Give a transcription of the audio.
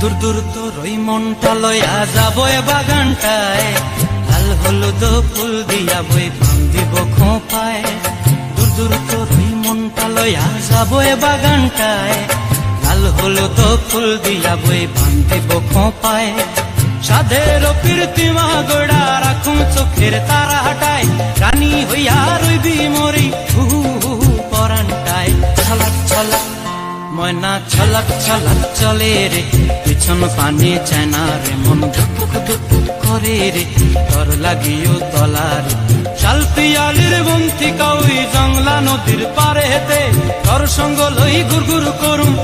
দূর দূর তোর ওই মনটা লয়া যাব এ বাগানটায়। লাল হলুদ ফুল দিয়া বই বান্ধিব খোঁপায়। দূর দূর তোর ওই মনটা লয়া যাব এ বাগানটায়। লাল হলুদ ফুল দিয়া বই বান্ধিব খোঁপায়। সাধের কীর্তিমা গোড়া রাখুন চোখের তারা হাটায়। রানী হইয়া রইবি মরি হু হু পরানটায়। ছলাক ছলাক ময়না ছলক ছলক চলে রে, পিছন পানি চায়না রে, মন ধুপুক ধুপুক করে রে তর লাগিও তলার শাল পিয়ালির বন্তি কাউই জংলা নদীর পারে হেতে তর সঙ্গ লই গুরগুর করুম।